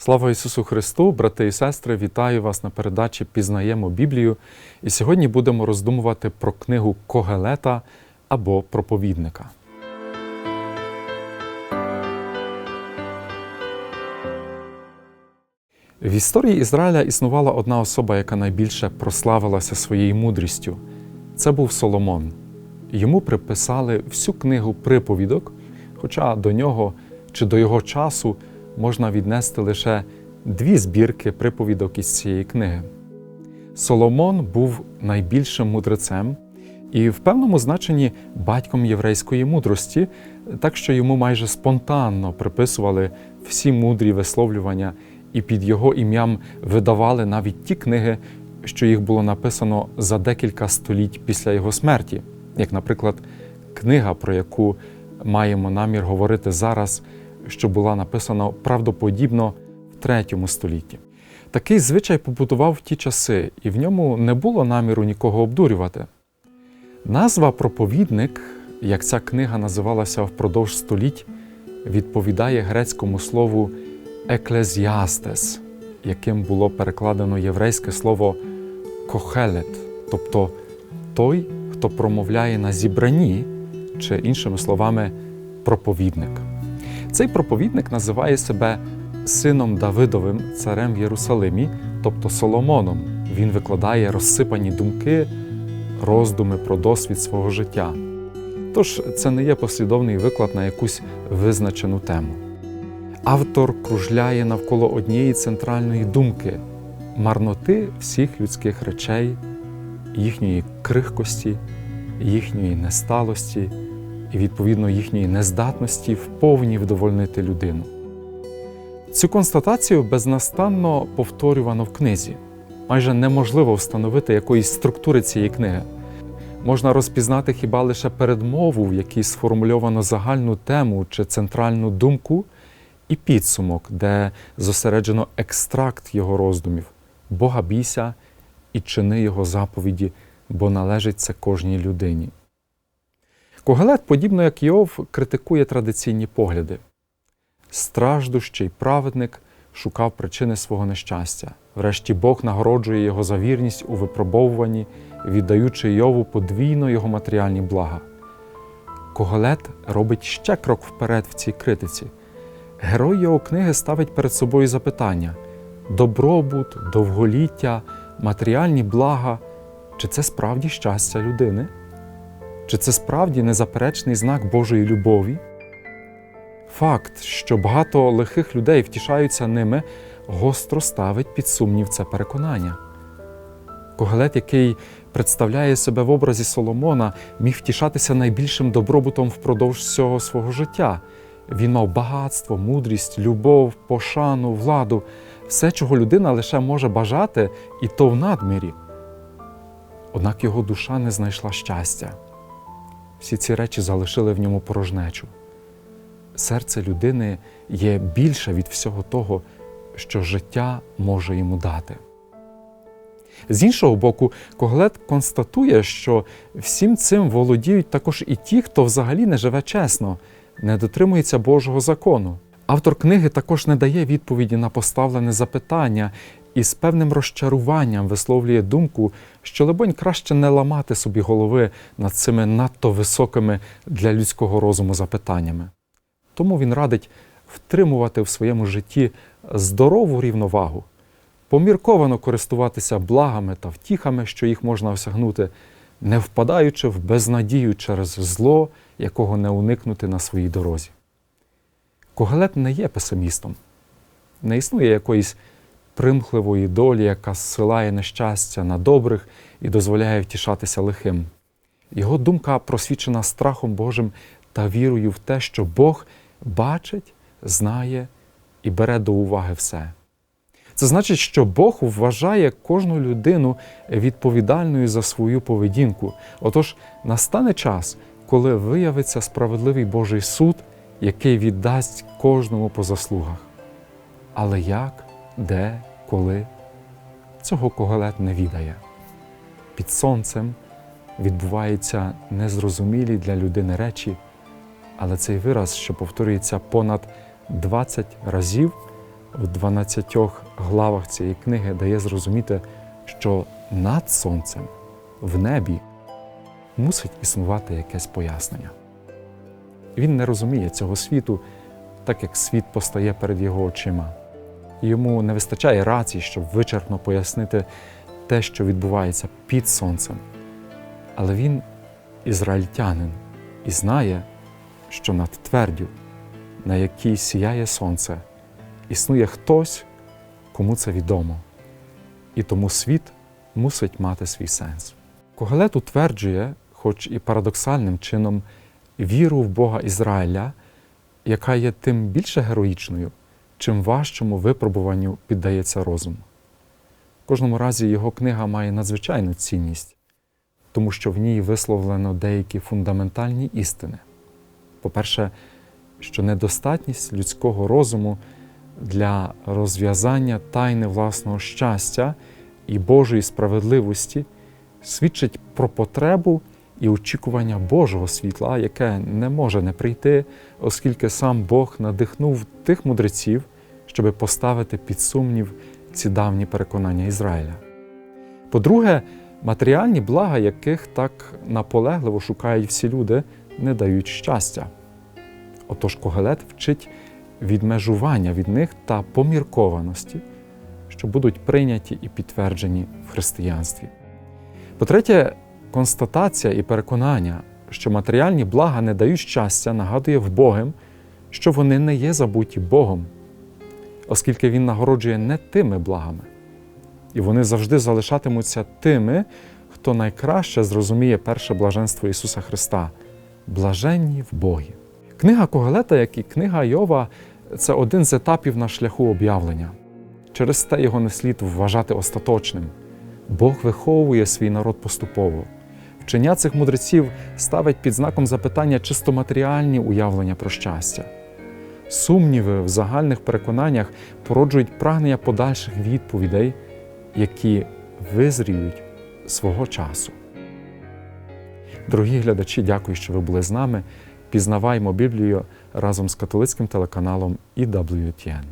Слава Ісусу Христу, брати і сестри, вітаю вас на передачі Пізнаємо Біблію. І сьогодні будемо роздумувати про книгу Когелета або проповідника. В історії Ізраїля існувала одна особа, яка найбільше прославилася своєю мудрістю. Це був Соломон. Йому приписали всю книгу приповідок, хоча до нього чи до його часу можна віднести лише дві збірки приповідок із цієї книги. Соломон був найбільшим мудрецем і в певному значенні батьком єврейської мудрості, так що йому майже спонтанно приписували всі мудрі висловлювання, і під його ім'ям видавали навіть ті книги, що їх було написано за декілька століть після його смерті, як, наприклад, книга, про яку маємо намір говорити зараз, що була написана правдоподібно в третьому столітті. Такий звичай побудував в ті часи, і в ньому не було наміру нікого обдурювати. Назва проповідник, як ця книга називалася впродовж століть, відповідає грецькому слову еклезіастес, яким було перекладено єврейське слово кохелет, тобто той, хто промовляє на зібранні, чи іншими словами, проповідник. Цей проповідник називає себе сином Давидовим, царем в Єрусалимі, тобто Соломоном. Він викладає розсипані думки, роздуми про досвід свого життя. Тож це не є послідовний виклад на якусь визначену тему. Автор кружляє навколо однієї центральної думки марноти всіх людських речей, їхньої крихкості, їхньої несталості і, відповідно, їхньої нездатності вповні вдовольнити людину. Цю констатацію безнастанно повторювано в книзі. Майже неможливо встановити якоїсь структури цієї книги. Можна розпізнати хіба лише передмову, в якій сформульовано загальну тему чи центральну думку, і підсумок, де зосереджено екстракт його роздумів, Бога бійся і чини Його заповіді, бо належить це кожній людині. Когелет, подібно як Йов, критикує традиційні погляди. Страждущий праведник шукав причини свого нещастя. Врешті Бог нагороджує його за вірність у випробовуванні, віддаючи Йову подвійно його матеріальні блага. Когелет робить ще крок вперед в цій критиці. Герой його книги ставить перед собою запитання: добробут, довголіття, матеріальні блага чи це справді щастя людини? Чи це справді незаперечний знак Божої любові? Факт, що багато лихих людей втішаються ними, гостро ставить під сумнів це переконання. Когелет, який представляє себе в образі Соломона, міг втішатися найбільшим добробутом впродовж всього свого життя. Він мав багатство, мудрість, любов, пошану, владу, все, чого людина лише може бажати, і то в надмірі. Однак його душа не знайшла щастя. Всі ці речі залишили в ньому порожнечу. Серце людини є більше від всього того, що життя може йому дати. З іншого боку, Коглет констатує, що всім цим володіють також і ті, хто взагалі не живе чесно, не дотримується Божого закону. Автор книги також не дає відповіді на поставлене запитання і з певним розчаруванням висловлює думку, що, либонь, краще не ламати собі голови над цими надто високими для людського розуму запитаннями. Тому він радить втримувати в своєму житті здорову рівновагу, помірковано користуватися благами та втіхами, що їх можна осягнути, не впадаючи в безнадію через зло, якого не уникнути на своїй дорозі. Когелет не є песимістом, не існує якоїсь примхливої долі, яка зсилає нещастя на добрих і дозволяє втішатися лихим. Його думка просвічена страхом Божим та вірою в те, що Бог бачить, знає і бере до уваги все. Це значить, що Бог вважає кожну людину відповідальною за свою поведінку. Отож, настане час, коли виявиться справедливий Божий суд, який віддасть кожному по заслугах. Але як, де, коли цього Когелет не відає. Під сонцем відбуваються незрозумілі для людини речі, але цей вираз, що повторюється понад 20 разів, в 12 главах цієї книги дає зрозуміти, що над сонцем в небі мусить існувати якесь пояснення. Він не розуміє цього світу, так як світ постає перед його очима. Йому не вистачає рацій, щоб вичерпно пояснити те, що відбувається під сонцем. Але він ізраїльтянин і знає, що над твердю, на якій сіяє сонце, існує хтось, кому це відомо. І тому світ мусить мати свій сенс. Когелет утверджує, хоч і парадоксальним чином, віру в Бога Ізраїля, яка є тим більше героїчною, чим важчому випробуванню піддається розум. В кожному разі його книга має надзвичайну цінність, тому що в ній висловлено деякі фундаментальні істини. По-перше, що недостатність людського розуму для розв'язання тайни власного щастя і Божої справедливості свідчить про потребу і очікування Божого світла, яке не може не прийти, оскільки сам Бог надихнув тих мудреців, щоб поставити під сумнів ці давні переконання Ізраїля. По-друге, матеріальні блага, яких так наполегливо шукають всі люди, не дають щастя. Отож Когелет вчить відмежування від них та поміркованості, що будуть прийняті і підтверджені в християнстві. По-третє, констатація і переконання, що матеріальні блага не дають щастя, нагадує вбогим, що вони не є забуті Богом, оскільки Він нагороджує не тими благами. І вони завжди залишатимуться тими, хто найкраще зрозуміє перше блаженство Ісуса Христа блаженні в Богі. Книга Когелета, як і книга Йова, це один з етапів на шляху об'явлення. Через те його не слід вважати остаточним. Бог виховує свій народ поступово. Вчення цих мудреців ставить під знаком запитання чисто матеріальні уявлення про щастя. Сумніви в загальних переконаннях породжують прагнення подальших відповідей, які визріють свого часу. Дорогі глядачі, дякую, що ви були з нами. Пізнаваймо Біблію разом з католицьким телеканалом EWTN.